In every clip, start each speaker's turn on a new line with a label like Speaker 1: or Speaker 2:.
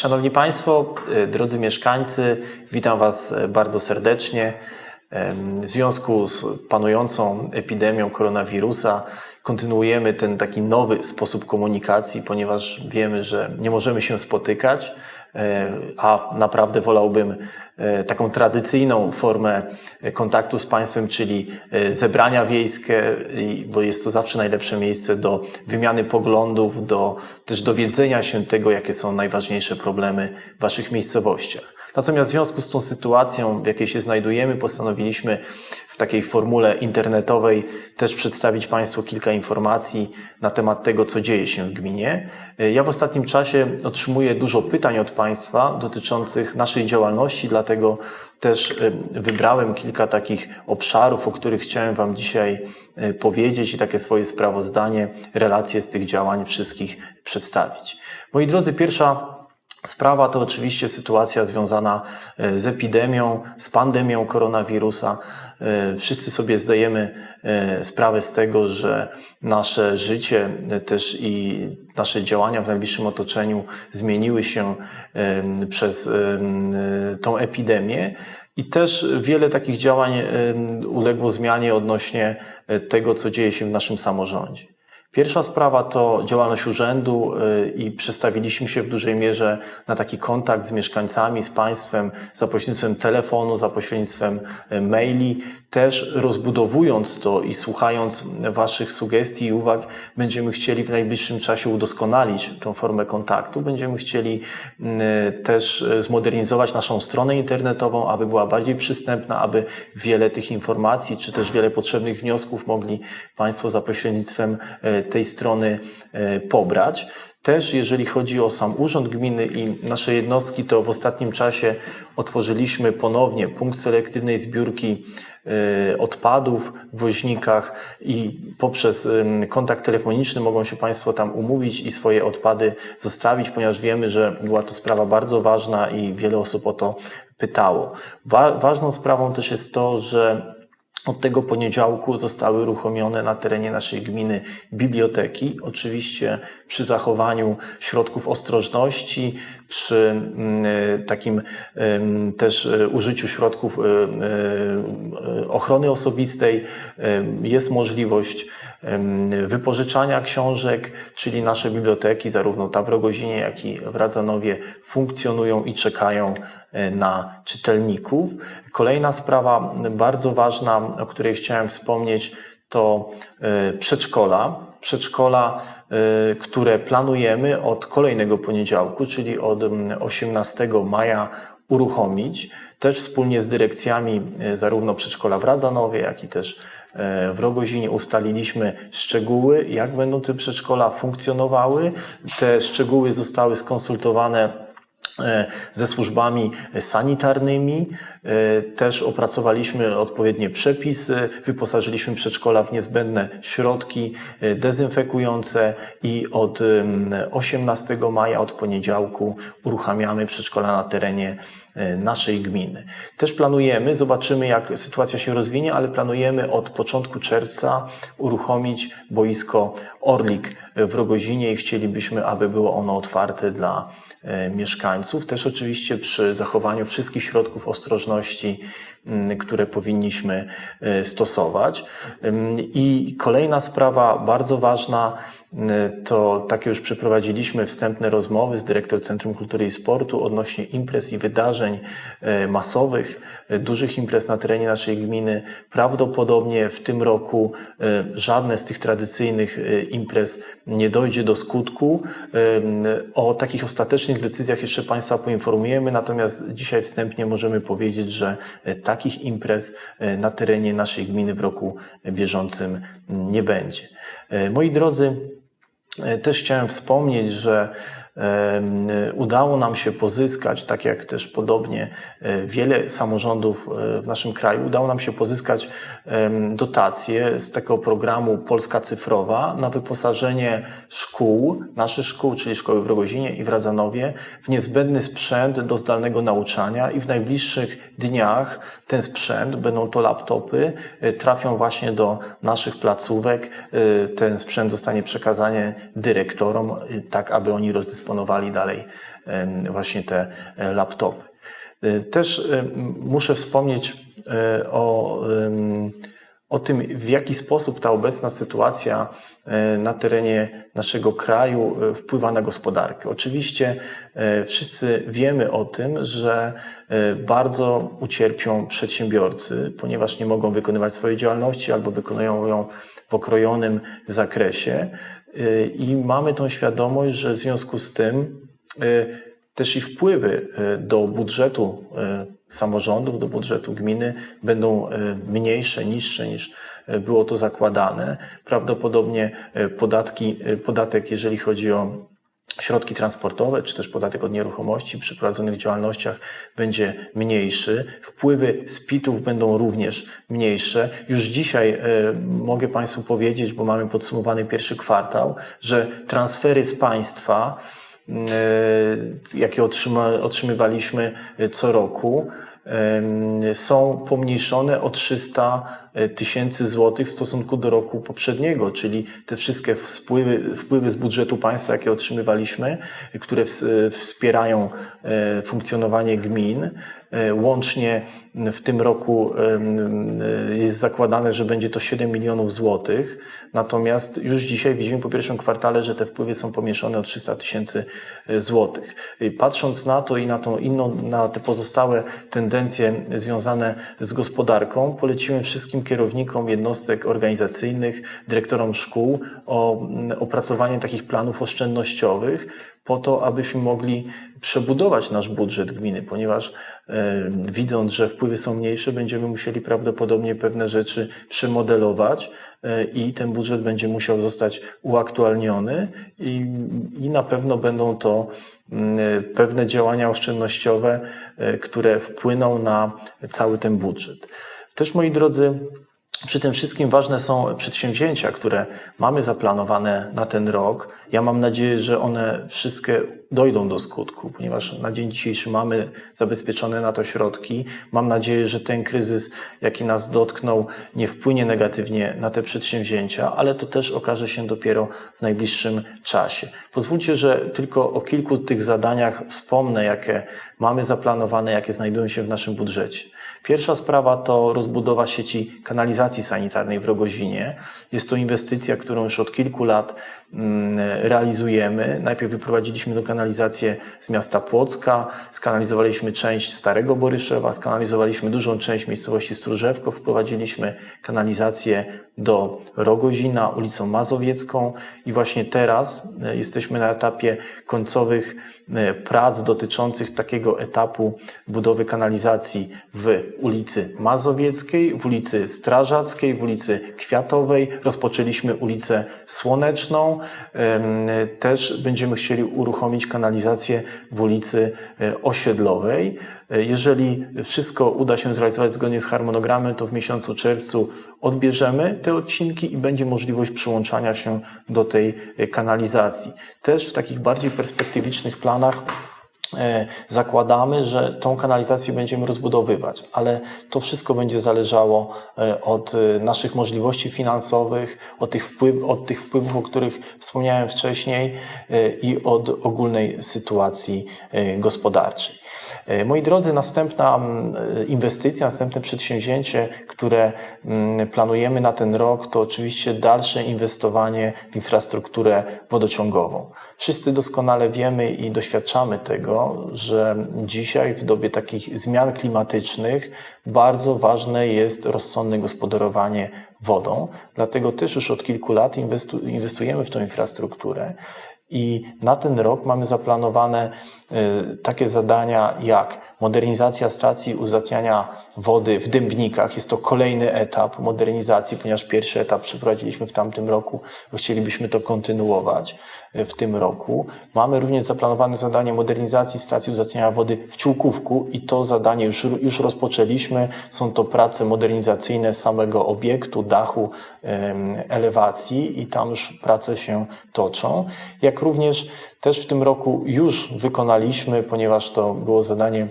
Speaker 1: Szanowni Państwo, e, drodzy mieszkańcy, witam Was e, bardzo serdecznie. W związku z panującą epidemią koronawirusa kontynuujemy ten taki nowy sposób komunikacji, ponieważ wiemy, że nie możemy się spotykać, a naprawdę wolałbym e, taką tradycyjną formę e, kontaktu z Państwem, czyli e, zebrania wiejskie, bo jest to zawsze najlepsze miejsce do wymiany poglądów, do też dowiedzenia się tego, jakie są najważniejsze problemy w Waszych miejscowościach. Natomiast w związku z tą sytuacją, w jakiej się znajdujemy, postanowiliśmy w takiej formule internetowej też przedstawić Państwu kilka informacji na temat tego, co dzieje się w gminie. Ja w ostatnim czasie otrzymuję dużo pytań od Państwa dotyczących naszej działalności, dlatego też e, wybrałem kilka takich obszarów, o których chciałem Wam dzisiaj e, powiedzieć i takie swoje sprawozdanie, relacje z tych działań wszystkich przedstawić. Moi drodzy, pierwsza Sprawa to oczywiście sytuacja związana e, z epidemią, z pandemią koronawirusa. E, Wszyscy sobie zdajemy e, sprawę z tego, że nasze życie też i nasze działania w najbliższym otoczeniu zmieniły się przez tą epidemię. I też wiele takich działań uległo zmianie odnośnie tego, co dzieje się w naszym samorządzie. Pierwsza sprawa to działalność urzędu y, i przestawiliśmy się w dużej mierze na taki kontakt z mieszkańcami, z państwem za pośrednictwem telefonu, za pośrednictwem y, maili. Też rozbudowując to i słuchając Waszych sugestii i uwag, będziemy chcieli w najbliższym czasie udoskonalić tą formę kontaktu. Będziemy chcieli y, też zmodernizować naszą stronę internetową, aby była bardziej przystępna, aby wiele tych informacji, czy też wiele potrzebnych wniosków mogli Państwo za pośrednictwem tej strony e, pobrać. Też jeżeli chodzi o sam Urząd Gminy i nasze jednostki, to w ostatnim czasie otworzyliśmy ponownie punkt selektywnej zbiórki e, odpadów w woźnikach i poprzez kontakt telefoniczny mogą się Państwo tam umówić i swoje odpady zostawić, ponieważ wiemy, że była to sprawa bardzo ważna i wiele osób o to pytało. Wa- ważną sprawą też jest to, że od tego poniedziałku zostały uruchomione na terenie naszej gminy biblioteki, oczywiście przy zachowaniu środków ostrożności, przy mm, e, takim też e, użyciu środków e, ochrony osobistej. Jest możliwość wypożyczania książek, czyli nasze biblioteki, zarówno ta w Rogozinie, jak i w Radzanowie funkcjonują i czekają na czytelników. Kolejna sprawa bardzo ważna, o której chciałem wspomnieć, to e, przedszkola. Przedszkola, e, które planujemy od kolejnego poniedziałku, czyli od mm, 18 maja uruchomić, też wspólnie z dyrekcjami e, zarówno przedszkola w Radzanowie, jak i też w Rogozinie ustaliliśmy szczegóły, jak będą te przedszkola funkcjonowały. Te szczegóły zostały skonsultowane ze służbami sanitarnymi. E, Też opracowaliśmy odpowiednie przepisy, wyposażyliśmy przedszkola w niezbędne środki e, dezynfekujące i od em, 18 maja, od poniedziałku uruchamiamy przedszkola na terenie e, naszej gminy. Też planujemy, zobaczymy jak sytuacja się rozwinie, ale planujemy od początku czerwca uruchomić boisko Orlik w Rogozinie i chcielibyśmy, aby było ono otwarte dla e, mieszkańców. Też oczywiście przy zachowaniu wszystkich środków ostrożności, m, które powinniśmy e, stosować. I kolejna sprawa bardzo ważna, y, to takie już przeprowadziliśmy wstępne rozmowy z dyrektor Centrum Kultury i Sportu odnośnie imprez i wydarzeń e, masowych, e, dużych imprez na terenie naszej gminy. Prawdopodobnie w tym roku e, żadne z tych tradycyjnych e, imprez nie dojdzie do skutku. O takich ostatecznych decyzjach jeszcze Państwa poinformujemy, natomiast dzisiaj wstępnie możemy powiedzieć, że e, takich imprez e, na terenie naszej gminy w roku bieżącym nie będzie. E, Moi drodzy, Też chciałem wspomnieć, że udało nam się pozyskać, tak jak też podobnie e, wiele samorządów e, w naszym kraju, udało nam się pozyskać dotacje z takiego programu Polska Cyfrowa na wyposażenie szkół, naszych szkół, czyli szkoły w Rogozinie i w Radzanowie, w niezbędny sprzęt do zdalnego nauczania i w najbliższych dniach ten sprzęt, będą to laptopy, e, trafią właśnie do naszych placówek. Ten sprzęt zostanie przekazany dyrektorom, tak aby oni rozdysponowali dysponowali dalej właśnie te e, laptopy. E, Też em, muszę wspomnieć e, o, o tym, w jaki sposób ta obecna sytuacja e, na terenie naszego kraju e, wpływa na gospodarkę. Oczywiście e, wszyscy wiemy o tym, że e, bardzo ucierpią przedsiębiorcy, ponieważ nie mogą wykonywać swojej działalności albo wykonują ją w okrojonym zakresie. E, I mamy tą świadomość, że w związku z tym e, też i wpływy e, do budżetu samorządów, do budżetu gminy będą mniejsze, niższe niż było to zakładane. Prawdopodobnie podatki, podatek, jeżeli chodzi o środki transportowe, czy też podatek od nieruchomości przy prowadzonych działalnościach będzie mniejszy. Wpływy z PIT-ów będą również mniejsze. Już dzisiaj e, mogę Państwu powiedzieć, bo mamy podsumowany pierwszy kwartał, że transfery z państwa e, jakie otrzyma, otrzymywaliśmy e, co roku, są pomniejszone o 300 tysięcy złotych w stosunku do roku poprzedniego, czyli te wszystkie wpływy, wpływy z budżetu państwa, jakie otrzymywaliśmy, które ws- wspierają e, funkcjonowanie gmin, e, łącznie w tym roku e, jest zakładane, że będzie to 7 milionów złotych, natomiast już dzisiaj widzimy po pierwszym kwartale, że te wpływy są pomniejszone o 300 tysięcy e, złotych. Patrząc na to i na tą inną, na te pozostałe tendencje związane z gospodarką, poleciłem wszystkim kierownikom jednostek organizacyjnych, dyrektorom szkół o mm, opracowanie takich planów oszczędnościowych po to, abyśmy mogli przebudować nasz budżet gminy, ponieważ e, widząc, że wpływy są mniejsze, będziemy musieli prawdopodobnie pewne rzeczy przemodelować e, i ten budżet będzie musiał zostać uaktualniony i, i na pewno będą to mm, pewne działania oszczędnościowe, e, które wpłyną na cały ten budżet. Też moi drodzy, przy tym wszystkim ważne są przedsięwzięcia, które mamy zaplanowane na ten rok. Ja mam nadzieję, że one wszystkie dojdą do skutku, ponieważ na dzień dzisiejszy mamy zabezpieczone na to środki. Mam nadzieję, że ten kryzys, jaki nas dotknął, nie wpłynie negatywnie na te przedsięwzięcia, ale to też okaże się dopiero w najbliższym czasie. Pozwólcie, że tylko o kilku tych zadaniach wspomnę, jakie mamy zaplanowane, jakie znajdują się w naszym budżecie. Pierwsza sprawa to rozbudowa sieci kanalizacji sanitarnej w Rogozinie. Jest to inwestycja, którą już od kilku lat mm, realizujemy. Najpierw wyprowadziliśmy do kanalizację z miasta Płocka, skanalizowaliśmy część Starego Boryszewa, skanalizowaliśmy dużą część miejscowości Stróżewko, wprowadziliśmy kanalizację do Rogozina, ulicą Mazowiecką i właśnie teraz e, jesteśmy na etapie końcowych e, prac dotyczących takiego etapu budowy kanalizacji w ulicy Mazowieckiej, w ulicy Strażackiej, w ulicy Kwiatowej. Rozpoczęliśmy ulicę Słoneczną. Też będziemy chcieli uruchomić kanalizację w ulicy e, Osiedlowej. E, Jeżeli wszystko uda się zrealizować zgodnie z harmonogramem, to w miesiącu czerwcu odbierzemy te odcinki i będzie możliwość przyłączania się do tej e, kanalizacji. Też w takich bardziej perspektywicznych planach zakładamy, że tą kanalizację będziemy rozbudowywać, ale to wszystko będzie zależało e, od e, naszych możliwości finansowych, od tych, wpływ, od tych wpływów, o których wspomniałem wcześniej e, i od ogólnej sytuacji e, gospodarczej. E, Moi drodzy, następna mm, e, inwestycja, następne przedsięwzięcie, które mm, planujemy na ten rok, to oczywiście dalsze inwestowanie w infrastrukturę wodociągową. Wszyscy doskonale wiemy i doświadczamy tego, że dzisiaj w dobie takich zmian klimatycznych bardzo ważne jest rozsądne gospodarowanie wodą. Dlatego też już od kilku lat inwestu- inwestujemy w tą infrastrukturę. I na ten rok mamy zaplanowane y, takie zadania jak modernizacja stacji uzatniania wody w Dębnikach. Jest to kolejny etap modernizacji, ponieważ pierwszy etap przeprowadziliśmy w tamtym roku, chcielibyśmy to kontynuować y, w tym roku. Mamy również zaplanowane zadanie modernizacji stacji uzatniania wody w Ciłkówku i to zadanie już, już rozpoczęliśmy. Są to prace modernizacyjne samego obiektu, dachu, elewacji i tam już prace się toczą. Jak również też w tym roku już wykonaliśmy, ponieważ to było zadanie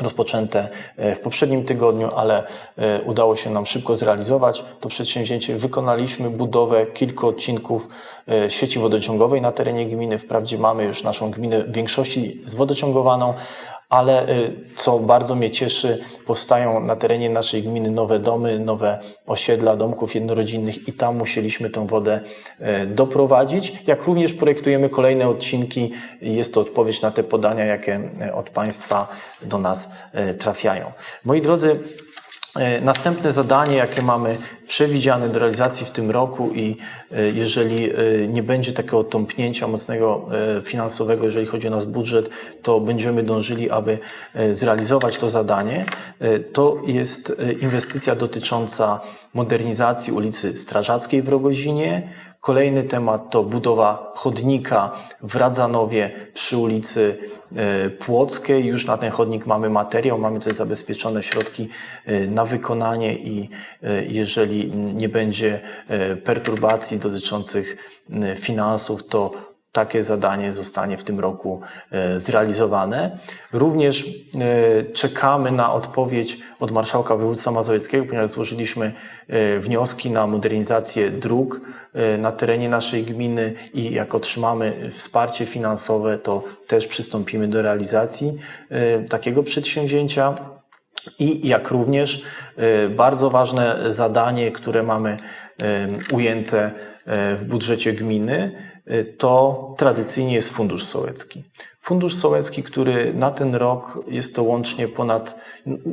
Speaker 1: rozpoczęte e, w poprzednim tygodniu, ale e, udało się nam szybko zrealizować to przedsięwzięcie. Wykonaliśmy budowę kilku odcinków e, sieci wodociągowej na terenie gminy. Wprawdzie mamy już naszą gminę w większości zwodociągowaną, ale co bardzo mnie cieszy, powstają na terenie naszej gminy nowe domy, nowe osiedla domków jednorodzinnych i tam musieliśmy tę wodę doprowadzić. Jak również projektujemy kolejne odcinki. Jest to odpowiedź na te podania, jakie od Państwa do nas trafiają. Moi drodzy, Następne zadanie, jakie mamy przewidziane do realizacji w tym roku i jeżeli nie będzie takiego tąpnięcia mocnego finansowego, jeżeli chodzi o nasz budżet, to będziemy dążyli, aby zrealizować to zadanie. To jest inwestycja dotycząca modernizacji ulicy Strażackiej w Rogozinie. Kolejny temat to budowa chodnika w Radzanowie przy ulicy Płockiej. Już na ten chodnik mamy materiał, mamy też zabezpieczone środki na wykonanie i jeżeli nie będzie perturbacji dotyczących finansów, to takie zadanie zostanie w tym roku zrealizowane. Również czekamy na odpowiedź od marszałka województwa mazowieckiego, ponieważ złożyliśmy wnioski na modernizację dróg na terenie naszej gminy i jak otrzymamy wsparcie finansowe, to też przystąpimy do realizacji takiego przedsięwzięcia. I jak również bardzo ważne zadanie, które mamy ujęte w budżecie gminy, to tradycyjnie jest Fundusz Sołecki. Fundusz Sołecki, który na ten rok jest to łącznie ponad,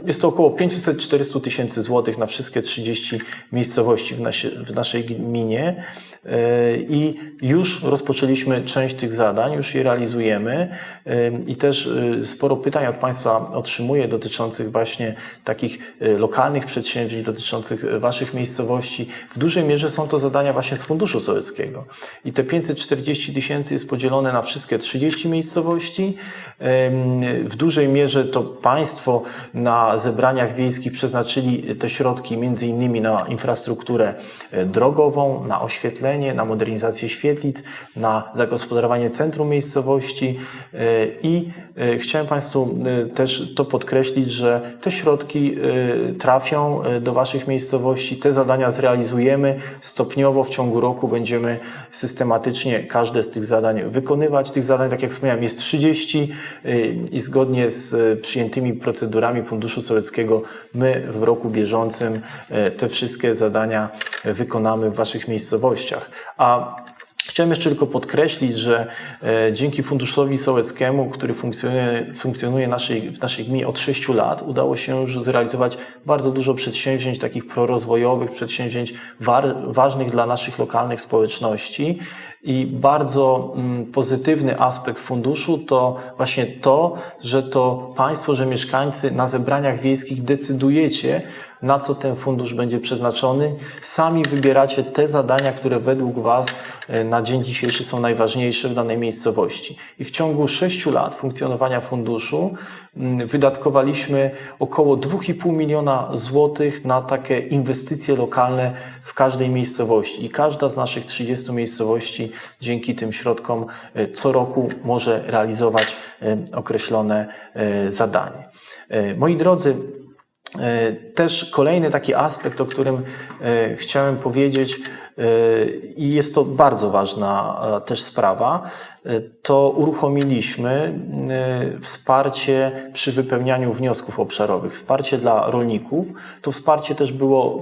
Speaker 1: jest to około 500-400 tysięcy złotych na wszystkie 30 miejscowości w, nasie, w naszej gminie. I już rozpoczęliśmy część tych zadań, już je realizujemy. I też sporo pytań od Państwa otrzymuję dotyczących właśnie takich lokalnych przedsięwzięć, dotyczących Waszych miejscowości. W dużej mierze są to zadania właśnie z Funduszu Sołeckiego. I te 540 tysięcy jest podzielone na wszystkie 30 miejscowości, w dużej mierze to państwo na zebraniach wiejskich przeznaczyli te środki między innymi na infrastrukturę drogową, na oświetlenie, na modernizację świetlic, na zagospodarowanie centrum miejscowości. I chciałem Państwu też to podkreślić, że te środki trafią do Waszych miejscowości, te zadania zrealizujemy. Stopniowo w ciągu roku będziemy systematycznie każde z tych zadań wykonywać. Tych zadań, tak jak wspomniałem, jest 30 i zgodnie z przyjętymi procedurami Funduszu Sołeckiego my w roku bieżącym te wszystkie zadania wykonamy w Waszych miejscowościach. A Chciałem jeszcze tylko podkreślić, że dzięki Funduszowi Sołeckiemu, który funkcjonuje, funkcjonuje naszej, w naszej gminie od 6 lat, udało się już zrealizować bardzo dużo przedsięwzięć takich prorozwojowych, przedsięwzięć war, ważnych dla naszych lokalnych społeczności. I bardzo mm, pozytywny aspekt funduszu to właśnie to, że to Państwo, że mieszkańcy na zebraniach wiejskich decydujecie, na co ten fundusz będzie przeznaczony. Sami wybieracie te zadania, które według Was na dzień dzisiejszy są najważniejsze w danej miejscowości. I w ciągu sześciu lat funkcjonowania funduszu wydatkowaliśmy około 2,5 miliona złotych na takie inwestycje lokalne w każdej miejscowości. I każda z naszych 30 miejscowości dzięki tym środkom co roku może realizować określone zadanie. Moi drodzy, też kolejny taki aspekt, o którym chciałem powiedzieć, i jest to bardzo ważna też sprawa, to uruchomiliśmy wsparcie przy wypełnianiu wniosków obszarowych, wsparcie dla rolników. To wsparcie też było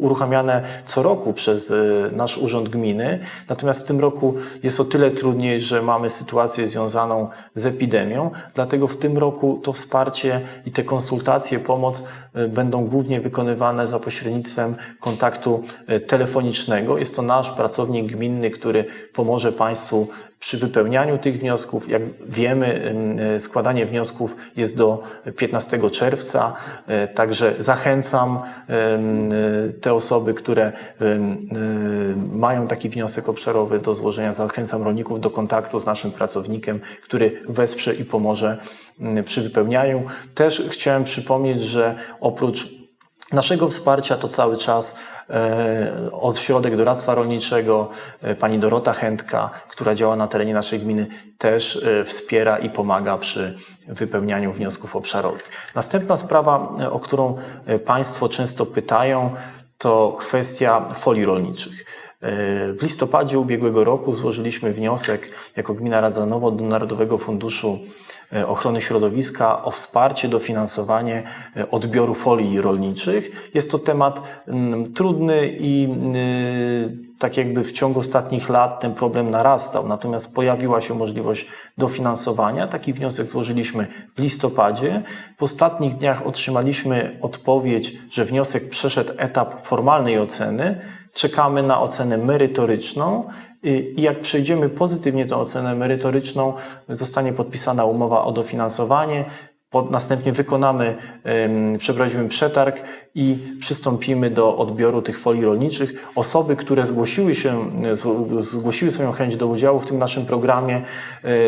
Speaker 1: uruchamiane co roku przez nasz Urząd Gminy, natomiast w tym roku jest o tyle trudniej, że mamy sytuację związaną z epidemią, dlatego w tym roku to wsparcie i te konsultacje, pomoc będą głównie wykonywane za pośrednictwem kontaktu telefonicznego. Jest to nasz pracownik gminny, który pomoże Państwu przy wypełnianiu tych wniosków. Jak wiemy, składanie wniosków jest do 15 czerwca, także zachęcam te osoby, które mają taki wniosek obszarowy do złożenia, zachęcam rolników do kontaktu z naszym pracownikiem, który wesprze i pomoże przy wypełnianiu. Też chciałem przypomnieć, że oprócz Naszego wsparcia to cały czas e, od Środek Doradztwa Rolniczego, e, pani Dorota Chętka, która działa na terenie naszej gminy, też e, wspiera i pomaga przy wypełnianiu wniosków obszarowych. Następna sprawa, o którą Państwo często pytają, to kwestia folii rolniczych. E, W listopadzie ubiegłego roku złożyliśmy wniosek jako Gmina Radzanowo do Narodowego Funduszu e, Ochrony Środowiska o wsparcie, dofinansowanie e, odbioru folii rolniczych. Jest to temat mm, trudny i y, tak jakby w ciągu ostatnich lat ten problem narastał, natomiast pojawiła się możliwość dofinansowania. Taki wniosek złożyliśmy w listopadzie. W ostatnich dniach otrzymaliśmy odpowiedź, że wniosek przeszedł etap formalnej oceny. Czekamy na ocenę merytoryczną i jak przejdziemy pozytywnie tę ocenę merytoryczną, zostanie podpisana umowa o dofinansowanie. Następnie wykonamy, przeprowadzimy przetarg i przystąpimy do odbioru tych folii rolniczych. Osoby, które zgłosiły się, zgł- zgłosiły swoją chęć do udziału w tym naszym programie,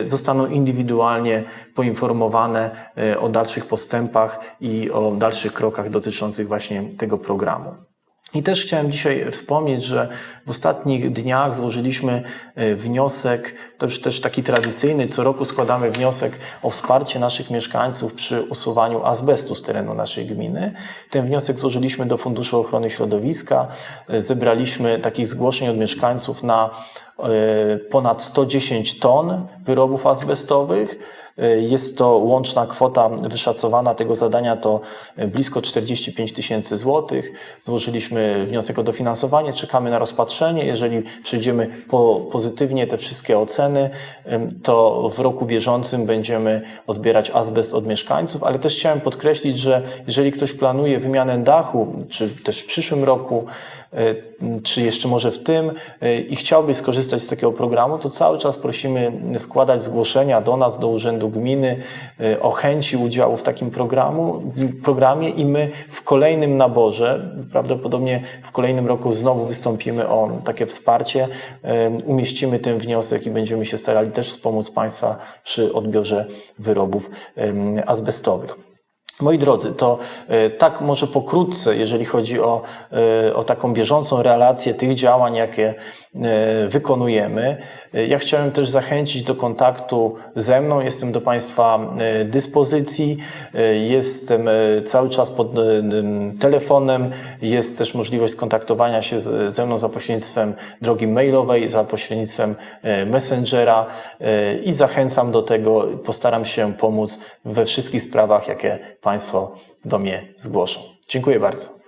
Speaker 1: y, zostaną indywidualnie poinformowane y, o dalszych postępach i o dalszych krokach dotyczących właśnie tego programu. I też chciałem dzisiaj wspomnieć, że w ostatnich dniach złożyliśmy e, wniosek, już też taki tradycyjny, co roku składamy wniosek o wsparcie naszych mieszkańców przy usuwaniu azbestu z terenu naszej gminy. Ten wniosek złożyliśmy do Funduszu Ochrony Środowiska. E, Zebraliśmy takich zgłoszeń od mieszkańców na ponad 110 ton wyrobów azbestowych. Jest to łączna kwota wyszacowana tego zadania to blisko 45 tysięcy złotych. Złożyliśmy wniosek o dofinansowanie, czekamy na rozpatrzenie. Jeżeli przejdziemy po, pozytywnie te wszystkie oceny, to w roku bieżącym będziemy odbierać azbest od mieszkańców, ale też chciałem podkreślić, że jeżeli ktoś planuje wymianę dachu, czy też w przyszłym roku, y, czy jeszcze może w tym y, i chciałby skorzystać z takiego programu, to cały czas prosimy składać zgłoszenia do nas, do Urzędu Gminy y, o chęci udziału w takim programu, programie i my w kolejnym naborze, prawdopodobnie w kolejnym roku znowu wystąpimy o takie wsparcie, y, umieścimy ten wniosek i będziemy się starali też wspomóc Państwa przy odbiorze wyrobów y, azbestowych. Moi drodzy, to e, tak może pokrótce, jeżeli chodzi o, e, o taką bieżącą relację tych działań, jakie e, wykonujemy. Ja chciałem też zachęcić do kontaktu ze mną. Jestem do Państwa dyspozycji. Jestem cały czas pod telefonem. Jest też możliwość skontaktowania się ze mną za pośrednictwem drogi mailowej, za pośrednictwem Messengera i zachęcam do tego. Postaram się pomóc we wszystkich sprawach, jakie Państwo do mnie zgłoszą. Dziękuję bardzo.